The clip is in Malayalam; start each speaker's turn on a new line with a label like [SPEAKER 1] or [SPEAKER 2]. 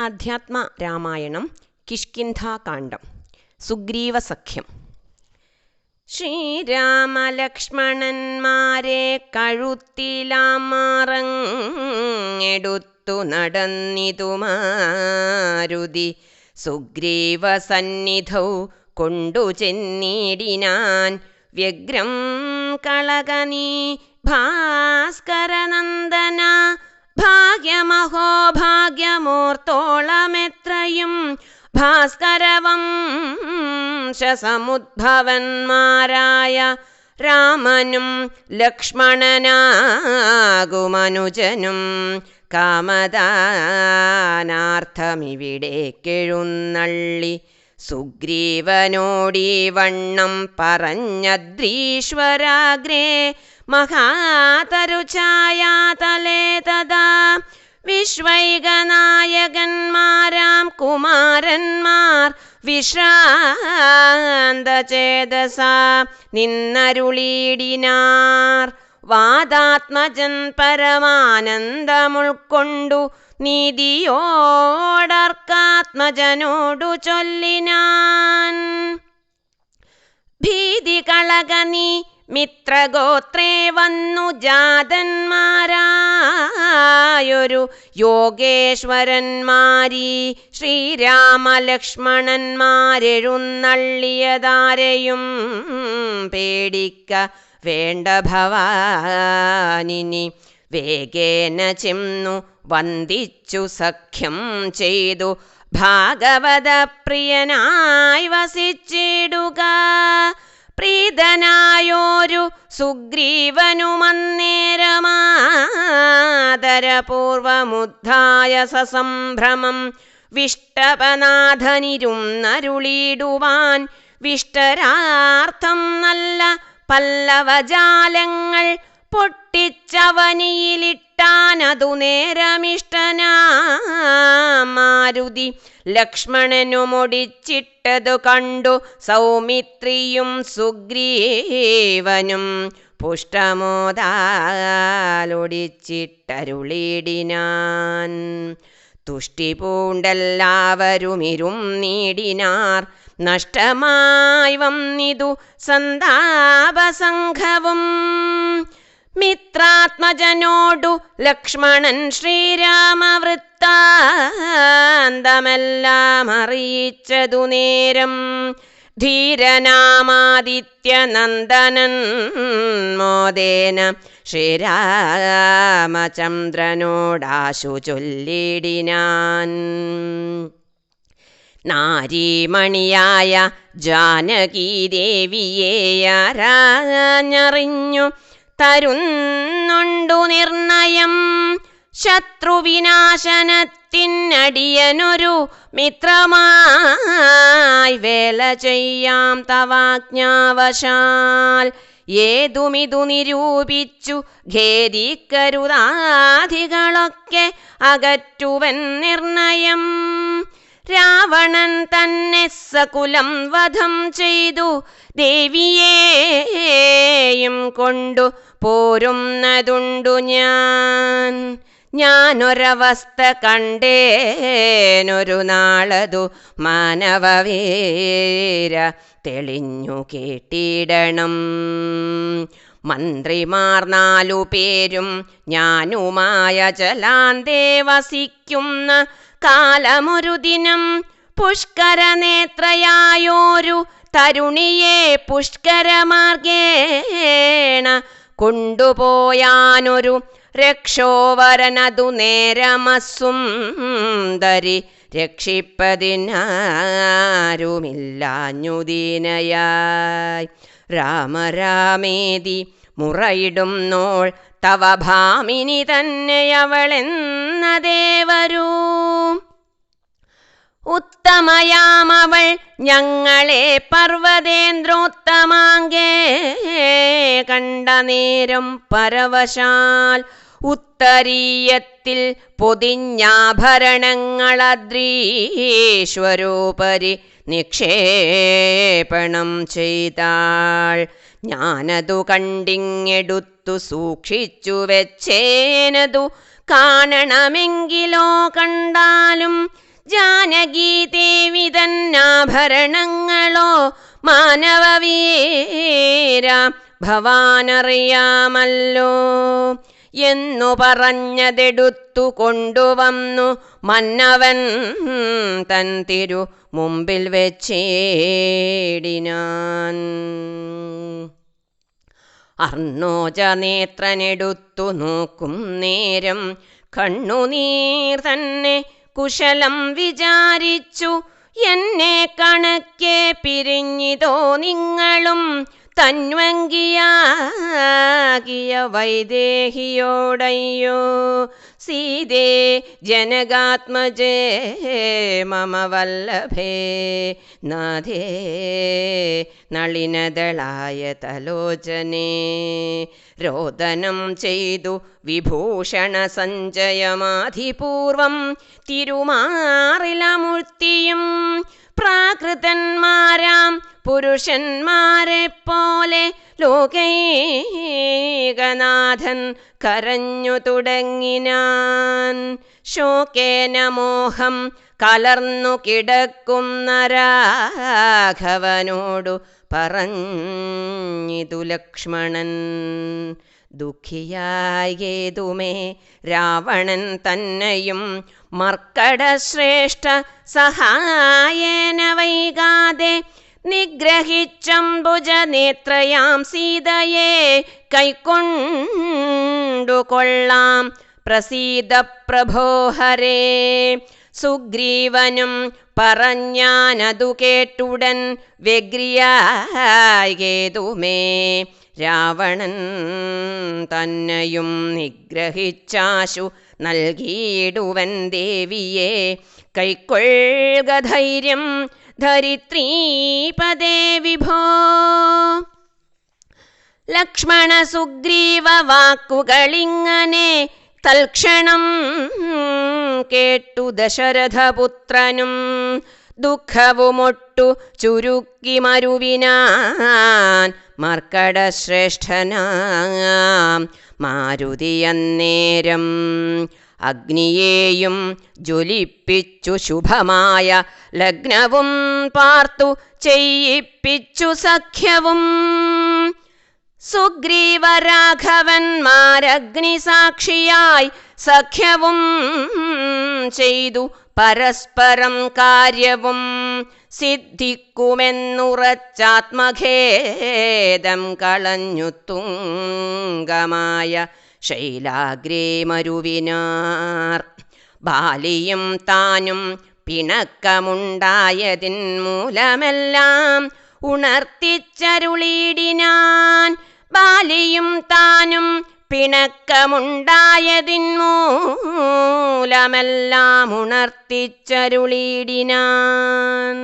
[SPEAKER 1] അധ്യാത്മ രാമായണം കിഷ്കിന്ധാകാന്ഡം സുഗ്രീവസഖ്യം. ശ്രീരാമലക്ഷ്മണന്മാരെ കഴുത്തിലാമാറങ്ങെടുത്തു നടന്നിതു മാരുതി സുഗ്രീവസന്നിധൗ കൊണ്ടു ചെന്നിടിനാൻ. വ്യഗ്രം കളകനീ ഭാസ്കരനന്ദന ഭാഗ്യമഹോ ഭാഗ്യമോർത്തോളമെത്രയും ഭാസ്കരവം ശസമുദ്ഭവന്മാരായ രാമനും ലക്ഷ്മണനാകുമനുജനും കാമദാനാർത്ഥമിവിടേക്കെഴുന്നള്ളി സുഗ്രീവനോടീ വണ്ണം പറഞ്ഞദ്രീശ്വരാഗ്രേ മഹാതരുഛായാതലേ തഥാ. വിശ്വൈകനായകന്മാരാം കുമാരന്മാർ വിശ്രാന്തചേതസ. നിന്നരുളീടിനാർ വാദാത്മജൻ പരമാനന്ദമുൾക്കൊണ്ടു നീതിയോടർക്കാത്മജനോടു ചൊല്ലിനാൻ. ഭീതി കളകനി മിത്രഗോത്രേ വന്നു ജാതന്മാരായൊരു യോഗേശ്വരന്മാരീ ശ്രീരാമലക്ഷ്മണന്മാരെഴുന്നള്ളിയതാരെയും പേടിക്ക വേണ്ട ഭവാനിനി വേഗേന ചെന്നു വന്ദിച്ചു സഖ്യം ചെയ്തു. ഭാഗവത പ്രിയനായി വസിച്ചിടുക. പ്രീതനായോരു സുഗ്രീവനുമന്നേരമാദരപൂർവമുദ്ധായ സസംഭ്രമം വിഷ്ടപനാഥനിരുന്നരുളിയിടുവാൻ വിഷ്ടരാർത്ഥം നല്ല പല്ലവജാലങ്ങൾ പൊട്ടിച്ചവനിയിലിട്ടാനതു നേരമിഷ്ടനാമാരുതി ലക്ഷ്മണനുമൊടിച്ചിട്ടതു കണ്ടു സൗമിത്രിയും സുഗ്രീവനും പുഷ്ടമോദാലൊടിച്ചിട്ടരുളിടിനാൻ തുഷ്ടി പൂണ്ടെല്ലാവരുമിരും നീടിനാർ നഷ്ടമായി വന്നിതു സന്താപസംഘവും. മിത്രാത്മജനോടു ലക്ഷ്മണൻ ശ്രീരാമവൃത്താന്തമെല്ലാം അറിയിച്ചതു നേരം. ധീരനാമാദിത്യനന്ദനൻ മോദേന ശ്രീരാമചന്ദ്രനോടാശു ചൊല്ലിടിനാൻ. നാരീമണിയായ ജാനകീദേവിയെ ആരാഞ്ഞറിഞ്ഞു. തരുന്നുണ്ടു നിർണയം. ശത്രുവിനാശനത്തിനടിയനൊരു മിത്രമായി വേല ചെയ്യാം തവാജ്ഞാവശാൽ. ഏതുമിതു നിരൂപിച്ചു ഖേദിക്കരുതാധികളൊക്കെ അകറ്റുവൻ നിർണയം. രാവണൻ തന്നെ സകുലം വധം ചെയ്തു. ദേവിയേയും കൊണ്ടു പോരുന്നതുണ്ടു ഞാൻ. ഞാനൊരവസ്ഥ കണ്ടേനൊരു നാളതു മാനവവേര തെളിഞ്ഞു കേട്ടിടണം. മന്ത്രിമാർ നാലു പേരും ഞാനുമായ ജലാന്തേ വസിക്കുന്ന കാലമൊരു ദിനം പുഷ്കരനേത്രയായോരു തരുണിയെ പുഷ്കരമാർഗേണ കൊണ്ടുപോയാനൊരു രക്ഷോവരനതു നേരമസും ദരി രക്ഷിപ്പതിനാരുമില്ലാഞ്ഞുദീനയായി രാമരാമേതി മുറയിടും നോൾ തവ ഭാമിനി തന്നെയവളെന്നതേവരൂ ഉത്തമയാമവൾ ഞങ്ങളെ പർവതേന്ദ്രോത്തമാങ്കേ കണ്ട നേരം പരവശാൽ ഉത്തരീയത്തിൽ പൊതിഞ്ഞാഭരണങ്ങളദ്രീശ്വരോപരി നിക്ഷേപണം ചെയ്താൾ. ഞാനതു കണ്ടിങ്ങെടുത്തു സൂക്ഷിച്ചു വെച്ചേനതു കാണണമെങ്കിലോ കണ്ടാലും ജാനകി ദേവി തന്നാഭരണങ്ങളോ മാനവവീര ഭവാനറിയാമല്ലോ എന്നു പറഞ്ഞതെടുത്തു കൊണ്ടുവന്നു മന്നവൻ തൻ തിരു മുമ്പിൽ വെച്ചേടിനാൻ. അർണോജനേത്രനെടുത്തു നോക്കും നേരം. കണ്ണുനീർ തന്നെ കുശലം വിചാരിച്ചു. എന്നെ കണക്കെ പിരിഞ്ഞിതോ നിങ്ങളും. തന്വങ്കിയാകിയ വൈദേഹിയോടയ്യോ സീതേ ജനകാത്മജേ മമ വല്ലഭേ നാഥേ നളിനദളായ തലോചനേ രോദനം ചെയ്തു വിഭൂഷണ സഞ്ചയമാധിപൂർവം തിരുമാറിലമൂർത്തിയും പ്രാകൃതന്മാരാം പുരുഷന്മാരെ പോലെ ലോകൈകനാഥൻ കരഞ്ഞു തുടങ്ങിനാൻ. ശോകേന മോഹം കലർന്നു കിടക്കുന്ന രാഘവനോടു പറഞ്ഞിതു ലക്ഷ്മണൻ. ദുഃഖിയായേതുമേ രാവണൻ തന്നെയും മർക്കടശ്രേഷ്ഠ സഹായേന വൈകാതെ നിഗ്രഹിച്ചംബുജ നേത്രയാം സീതയെ കൈക്കൊണ്ടു കൊള്ളാം പ്രസീത പ്രഭോഹരേ സുഗ്രീവനും പറഞ്ഞാനതു കേട്ടുടൻ വ്യഗ്രിയേതുമേ രാവണൻ തന്നെയും നിഗ്രഹിച്ചാശു നൽകിയിടുവൻ ദേവിയെ. കൈക്കൊള്ളുക ധൈര്യം ധരിത്രീപദേ വിഭോ. ലക്ഷ്മണ സുഗ്രീവ വാക്കുകളിങ്ങനെ തൽക്ഷണം കേട്ടു ദശരഥപുത്രനും. ദുഃഖവുമൊട്ടു ചുരുക്കി മരുവിനാൻ മർക്കടശ്രേഷ്ഠനാം മാരുതിയന്നേരം അഗ്നിയെയും ജ്വലിപ്പിച്ചു ശുഭമായ ലഗ്നവും പാർത്തു ചെയ്യിപ്പിച്ചു സഖ്യവും. സുഗ്രീവരാഘവന്മാരഗ്നിസാക്ഷിയായി സഖ്യവും ചെയ്തു പരസ്പരം കാര്യവും. സിദ്ധിക്കുമെന്നുറച്ചാത്മഖേദം കളഞ്ഞു തുങ്കമായ ശൈലാഗ്രേ മരുവിനാർ ബാലിയും താനും പിണക്കമുണ്ടായതിൻ മൂലമെല്ലാം ഉണർത്തിച്ചരുളിയിടിനാൻ ബാലിയും താനും പിണക്കമുണ്ടായതിൻ മൂലമെല്ലാം ഉണർത്തിച്ചരുളിയിടിനാൻ